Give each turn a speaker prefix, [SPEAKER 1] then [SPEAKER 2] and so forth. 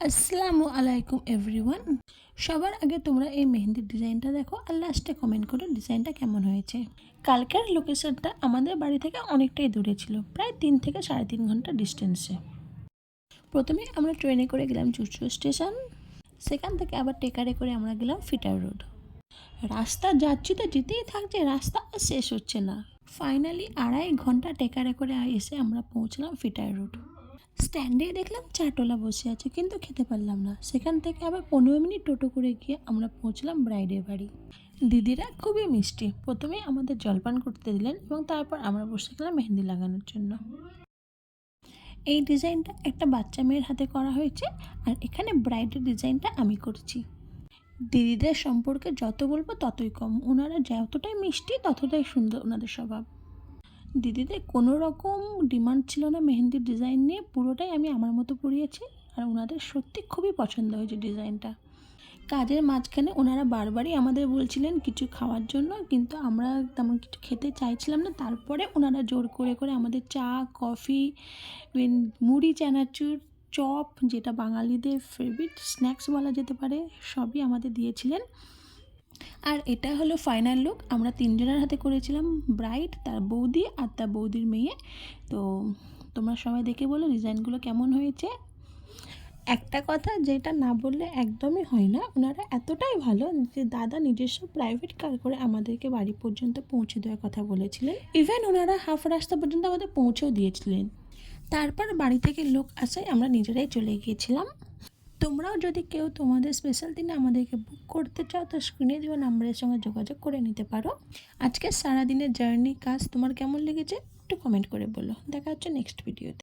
[SPEAKER 1] আসসালামু আলাইকুম এভরিওয়ান। সবার আগে তোমরা এই মেহেন্দির ডিজাইনটা দেখো আর লাস্টে কমেন্ট করো ডিজাইনটা কেমন হয়েছে। কালকের লোকেশনটা আমাদের বাড়ি থেকে অনেকটাই দূরে ছিল, প্রায় তিন থেকে সাড়ে তিন ঘণ্টা ডিস্টেন্সে প্রথমে আমরা ট্রেনে করে গেলাম চুচু স্টেশন সেখান থেকে আবার টেকারে করে আমরা গেলাম ফিটার রোড রাস্তা যাচ্ছি তো যেতেই থাকছে, রাস্তা আর শেষ হচ্ছে না। ফাইনালি আড়াই ঘণ্টা টেকারে করে এসে আমরা পৌঁছলাম ফিটার রোড স্ট্যান্ডে দেখলাম চাটোলা বসে আছে, কিন্তু খেতে পারলাম না। সেখান থেকে আবার পনেরো মিনিট টোটো করে গিয়ে আমরা পৌঁছলাম ব্রাইডের বাড়ি। দিদিরা খুবই মিষ্টি। প্রথমে আমাদের জলপান করতে দিলেন এবং তারপর আমরা বসে গেলাম মেহেন্দি লাগানোর জন্য। এই ডিজাইনটা একটা বাচ্চা মেয়ের হাতে করা হয়েছে আর এখানে ব্রাইডের ডিজাইনটা আমি করছি। দিদিদের সম্পর্কে যত বলব ততই কম। ওনারা যতটাই মিষ্টি ততটাই সুন্দর ওনাদের স্বভাব। দিদিদের কোনো রকম ডিমান্ড ছিল না মেহেন্দির ডিজাইন নিয়ে, পুরোটাই আমি আমার মতো পরিয়েছি আর ওনাদের সত্যি খুবই পছন্দ হয়েছে ডিজাইনটা। কাজের মাঝখানে ওনারা বারবারই আমাদের বলছিলেন কিছু খাওয়ার জন্য, কিন্তু আমরা তেমন কিছু খেতে চাইছিলাম না। তারপরে ওনারা জোর করে করে আমাদের চা, কফি মুড়ি, চানাচুর, চপ, যেটা বাঙালিদের ফেভারিট স্ন্যাক্স বলা যেতে পারে, সবই আমাদের দিয়েছিলেন। আর এটা হলো ফাইনাল লুক আমরা তিনজনের হাতে করেছিলাম ব্রাইড তার বৌদি আর তার বৌদির মেয়ে। তো তোমরা সবাই দেখে বলো ডিজাইনগুলো কেমন হয়েছে। একটা কথা যেটা না বললে একদমই হয় না। ওনারা এতটাই ভালো যে দাদা নিজস্ব প্রাইভেট কার করে আমাদেরকে বাড়ি পর্যন্ত পৌঁছে দেওয়ার কথা বলেছিলেন। ইভেন ওনারা হাফ রাস্তা পর্যন্ত আমাদের পৌঁছেও দিয়েছিলেন। তারপর বাড়ি থেকে লোক আসায় আমরা নিজেরাই চলে গিয়েছিলাম। তোমরাও যদি কেউ তোমাদের স্পেশাল দিনে আমাদেরকে বুক করতে চাও, তো স্ক্রিনে দেওয়া নাম্বারের সঙ্গে যোগাযোগ করে নিতে পারো। আজকে সারাদিনের জার্নি কাজ তোমার কেমন লেগেছে একটু কমেন্ট করে বলো। দেখা হচ্ছে নেক্সট ভিডিওতে